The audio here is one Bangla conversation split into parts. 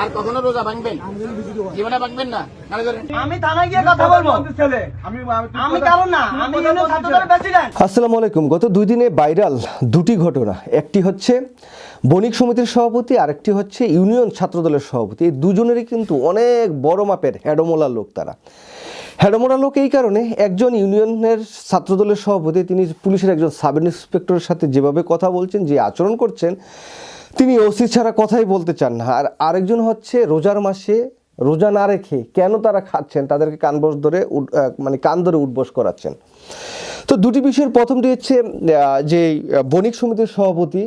আর কখনো রোজা ভাঙবেন? জীবনে ভাঙবেন না? আমি থানায় গিয়ে কথা বলব। আমি কারণ না আমি প্রেসিডেন্ট আসসালামু আলাইকুম। গত দুই দিনে ভাইরাল দুটি ঘটনা। একটি হচ্ছে বণিক সমিতির সভাপতি আরেকটি হচ্ছে ইউনিয়ন ছাত্রদলের সভাপতি। এই দুজনেরই কিন্তু অনেক বড় মাপের অ্যাডোমোলা লোক তারা। হেডমোলা লোক এই কারণে একজন ইউনিয়নের ছাত্রদলের সভাপতি, তিনি পুলিশের একজন সাব ইন্সপেক্টরের সাথে যেভাবে কথা বলছেন, যে আচরণ করছেন, তিনি ওসি ছাড়া কথাই বলতে চান না। আর আরেকজন হচ্ছে রোজার মাসে রোজা না রেখে কেন তারা খাচ্ছেন? তাদেরকে কানবস ধরে মানে কান ধরে উঠবস করাচ্ছেন। তো দুটি বিষয়ের প্রথমটি হচ্ছে যে বণিক সমিতির সভাপতি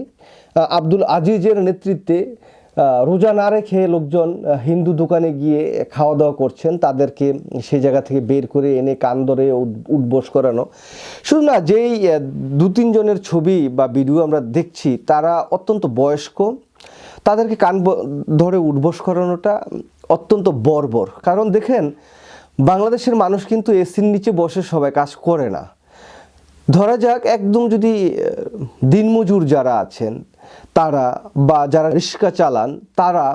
আব্দুল আজিজের নেতৃত্বে রোজা না রেখে লোকজন হিন্দু দোকানে গিয়ে খাওয়া দাওয়া করছেন, তাদেরকে সেই জায়গা থেকে বের করে এনে কান ধরে উদ- উঠবোস করানো। শুধু না, যেই দু তিনজনের ছবি বা ভিডিও আমরা দেখছি, তারা অত্যন্ত বয়স্ক। তাদেরকে কান ধরে উঠবোস করানোটা অত্যন্ত বর্বর। কারণ দেখেন, বাংলাদেশের মানুষ কিন্তু এসির নিচে বসে সবাই কাজ করে না। ধরা যাক, একদম যদি দিনমজুর যারা আছেন তারা বা যারা রিক্সা চালান, তারা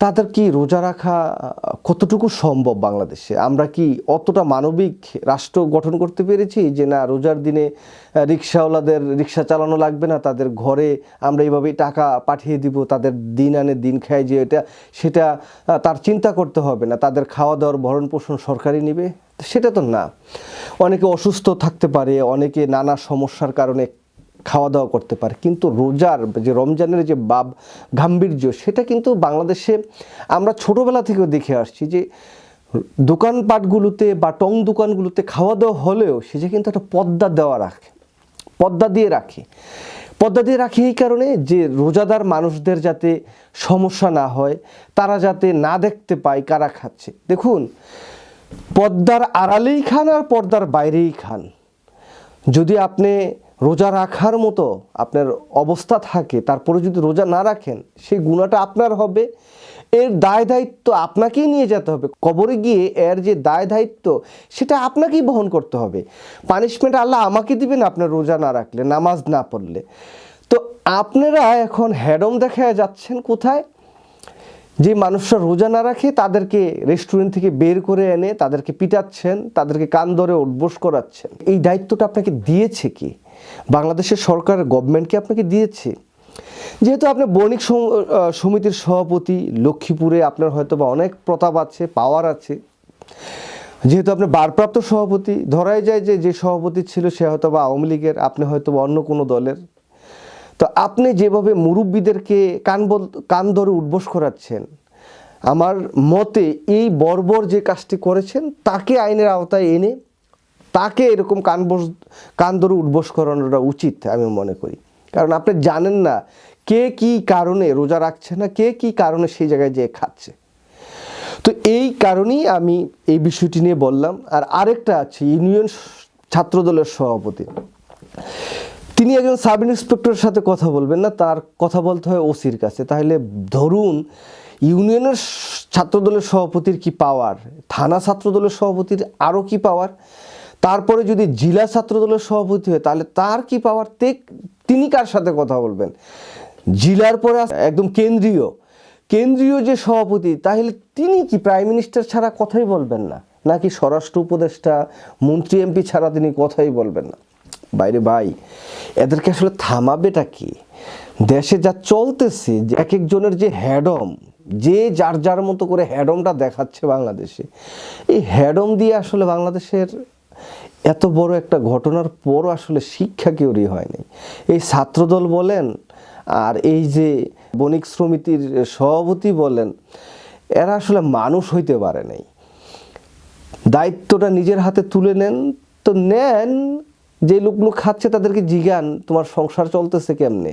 তাদের কি রোজা রাখা কতটুকু সম্ভব বাংলাদেশে? আমরা কি অতটা মানবিক রাষ্ট্র গঠন করতে পেরেছি যে না, রোজার দিনে রিক্সাওয়ালাদের রিক্সা চালানো লাগবে না, তাদের ঘরে আমরা এইভাবেই টাকা পাঠিয়ে দিব, তাদের দিন আনে দিন খায় যে এটা, সেটা তার চিন্তা করতে হবে না, তাদের খাওয়া দাওয়ার ভরণ পোষণ সরকারই নেবে? সেটা তো না। অনেকে অসুস্থ থাকতে পারে, অনেকে নানা সমস্যার কারণে খাওয়া দাওয়া করতে পারে। কিন্তু রোজার যে রমজানের যে বাব গাম্ভীর্য, সেটা কিন্তু বাংলাদেশে আমরা ছোটোবেলা থেকেও দেখে আসছি যে দোকানপাটগুলোতে বা টং দোকানগুলোতে খাওয়া দাওয়া হলেও সে যে কিন্তু একটা পর্দা দেওয়া রাখে পর্দা দিয়ে রাখে। পর্দা দিয়ে রাখে এই কারণে যে রোজাদার মানুষদের যাতে সমস্যা না হয়, তারা যাতে না দেখতে পায় কারা খাচ্ছে। দেখুন পর্দার আড়ালেই খান আর পর্দার বাইরেই খান। যদি আপনি রোজা রাখার মতো আপনার অবস্থা থাকে, তারপরে যদি রোজা না রাখেন, সেই গুণাটা আপনার হবে। এর দায় দায়িত্ব আপনাকেই নিয়ে যেতে হবে। কবরে গিয়ে এর যে দায় দায়িত্ব, সেটা আপনাকেই বহন করতে হবে। পানিশমেন্ট আল্লাহ আমাকে দিবেন আপনার রোজা না রাখলে, নামাজ না পড়লে। তো আপনারা এখন হ্যাডম দেখা যাচ্ছেন কোথায়? যে মানুষরা রোজা না রাখে, তাদেরকে রেস্টুরেন্ট থেকে বের করে এনে তাদেরকে পিটাচ্ছেন, তাদেরকে কান ধরে উঠবোস করাচ্ছেন। এই দায়িত্বটা আপনাকে দিয়েছে কি? বাংলাদেশের সরকার গভর্নমেন্টকে আপনাকে দিয়েছে? যেহেতু আপনি বণিক সম- সমিতির সভাপতি, লক্ষ্মীপুরে আপনার হয়তো বা অনেক প্রতাপ আছে পাওয়ার আছে। যেহেতু আপনি বারপ্রাপ্ত সভাপতি, ধরাই যায় যে যে সভাপতি ছিল সে হয়তো বা আওয়ামী লীগের, আপনি হয়তো বা অন্য কোনো দলের। তো আপনি যেভাবে মুরব্বীদেরকে কান কান ধরে উঠবোস করাচ্ছেন, আমার মতে এই বর্বর যে কাজটি করেছেন, তাকে আইনের আওতায় এনে তাকে এরকম কান বস, কান ধরে উঠবোস করানোটা উচিত আমি মনে করি। কারণ আপনি জানেন না কে কি কারণে রোজা রাখছে না, কে কি কারণে সেই জায়গায় যেয়ে খাচ্ছে। তো এই কারণেই আমি এই বিষয়টি নিয়ে বললাম। আর আরেকটা আছে, ইউনিয়ন ছাত্রদলের সভাপতি। তিনি একজন সাব ইন্সপেক্টরের সাথে কথা বলবেন না, তার কথা বলতে হয় ওসির কাছে। তাহলে ধরুন ইউনিয়নের ছাত্রদলের সভাপতির কি পাওয়ার, থানা ছাত্রদলের সভাপতির আরও কি পাওয়ার? তারপরে যদি জেলা ছাত্রদলের সভাপতি হয়, তাহলে তার কি পাওয়ার তে তিনি কার সাথে কথা বলবেন? জেলার পরে একদম কেন্দ্রীয়। কেন্দ্রীয় যে সভাপতি, তাহলে তিনি কি প্রাইম মিনিস্টার ছাড়া কথাই বলবেন না? নাকি স্বরাষ্ট্র উপদেষ্টা, মন্ত্রী এমপি ছাড়া তিনি কথাই বলবেন না? বাইরে ভাই, এদেরকে আসলে থামাবেটা কি? দেশে যা চলতেছে, যে এক একজনের যে হ্যাডম, যে যার যার মতো করে হ্যাডমটা দেখাচ্ছে বাংলাদেশে, এই হ্যাডম দিয়ে আসলে বাংলাদেশের এত বড় একটা ঘটনার পরও আসলে শিক্ষা কেউরই হয়নি। এই ছাত্রদল বলেন আর এই যে বণিক সমিতির সভাপতি বলেন, এরা আসলে মানুষ হইতে পারে নাই। দায়িত্বটা নিজের হাতে তুলে নেন, তো নেন, যে লোকগুলো খাচ্ছে তাদেরকে জিগান, তোমার সংসার চলতেছে কেমনে?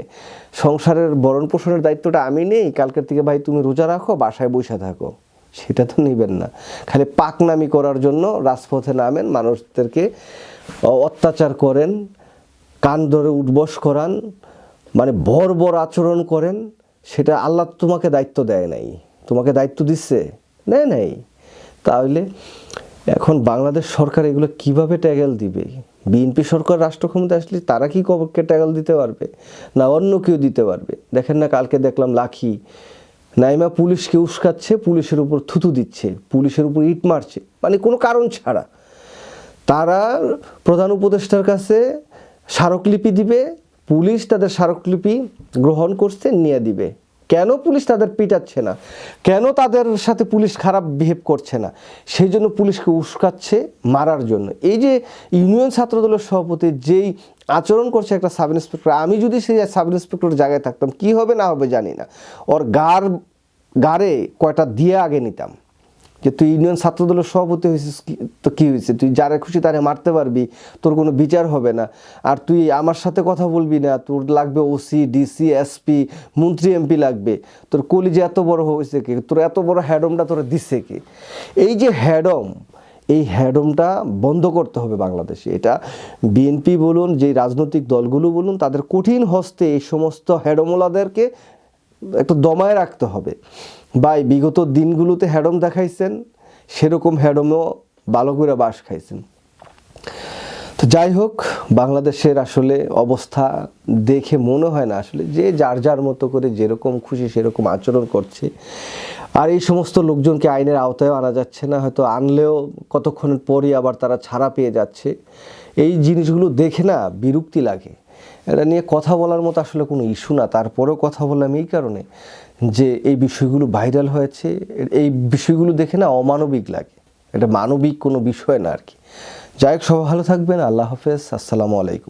সংসারের ভরণ পোষণের দায়িত্বটা আমি নেই, কালকের থেকে ভাই তুমি রোজা রাখো, বাসায় বসে থাকো। সেটা তো নেবেন না। খালি পাকনামি করার জন্য রাজপথে নামেন, মানুষদেরকে অত্যাচার করেন, কান ধরে উঠবস করান মানে বর বর আচরণ করেন, সেটা আল্লাহ তোমাকে দায়িত্ব দেয় নাই। তোমাকে দায়িত্ব দিচ্ছে? নেয় নাই। তাহলে এখন বাংলাদেশ সরকার এগুলো কীভাবে ট্যাগেল দিবে? বিএনপি সরকার রাষ্ট্র আসলে তারা কি কবকে ট্যাগেল দিতে পারবে? না অন্য কেউ দিতে পারবে? দেখেন না, কালকে দেখলাম লাখি নাইমা পুলিশকে উস্কাচ্ছে, পুলিশের উপর থুতু দিচ্ছে, পুলিশের উপর ইট মারছে মানে কোনো কারণ ছাড়া। তারা প্রধান উপদেষ্টার কাছে স্মারকলিপি দিবে, পুলিশ তাদের স্মারকলিপি গ্রহণ করছে, নিয়ে দিবে। কেন পুলিশ তাদের পিটাচ্ছে না? কেন তাদের সাথে পুলিশ খারাপ বিহেভ করছে না? সেই জন্য পুলিশকে উস্কাচ্ছে মারার জন্য। এই যে ইউনিয়ন ছাত্রদলের সভাপতি যেই আচরণ করছে একটা সাব ইন্সপেক্টর, আমি যদি সেই সাব ইন্সপেক্টর জায়গায় থাকতাম, কি হবে না হবে জানি না। ওর গার, গারে কয়টা দিয়ে আগে নিতাম। যে তুই ইউনিয়ন ছাত্রদলের সভাপতি হয়েছিস তো কী হয়েছে? তুই যারা খুশি তারে মারতে পারবি, তোর কোনো বিচার হবে না। আর তুই আমার সাথে কথা বলবি না, তোর লাগবে ওসি, ডিসি, এসপি, মন্ত্রী, এমপি লাগবে। তোর কলিজে এত বড় হয়েছে কে? তোর এত বড় হ্যাডমটা তোরা দিছে কে? এই যে হ্যাডম, এই হ্যাডমটা বন্ধ করতে হবে বাংলাদেশে। এটা বিএনপি বলুন যে রাজনৈতিক দলগুলো বলুন, তাদের কঠিন হস্তে এই সমস্ত হ্যাডমোলাদেরকে একটু দমায় রাখতে হবে। ভাই, বিগত দিনগুলোতে হ্যাডম দেখাইছেন, সেরকম হ্যাডমও ভালো করে বাস খাইছেন। তো যাই হোক, বাংলাদেশের আসলে অবস্থা দেখে মনে হয় না আসলে, যে যার যার মতো করে যেরকম খুশি সেরকম আচরণ করছে। আর এই সমস্ত লোকজনকে আইনের আওতায় আনা যাচ্ছে না, হয়তো আনলেও কতক্ষণ পরই আবার তারা ছাড়া পেয়ে যাচ্ছে। এই জিনিসগুলো দেখে না বিরক্তি লাগে। এটা নিয়ে কথা বলার মতো আসলে কোনো ইস্যু না। তারপরেও কথা বললাম এই কারণে যে এই বিষয়গুলো ভাইরাল হয়েছে। এই বিষয়গুলো দেখে না অমানবিক লাগে। এটা মানবিক কোনো বিষয় না আর কি। যাই হোক, সবাই ভালো থাকবেন। আল্লাহ হাফেজ। আসসালামু আলাইকুম।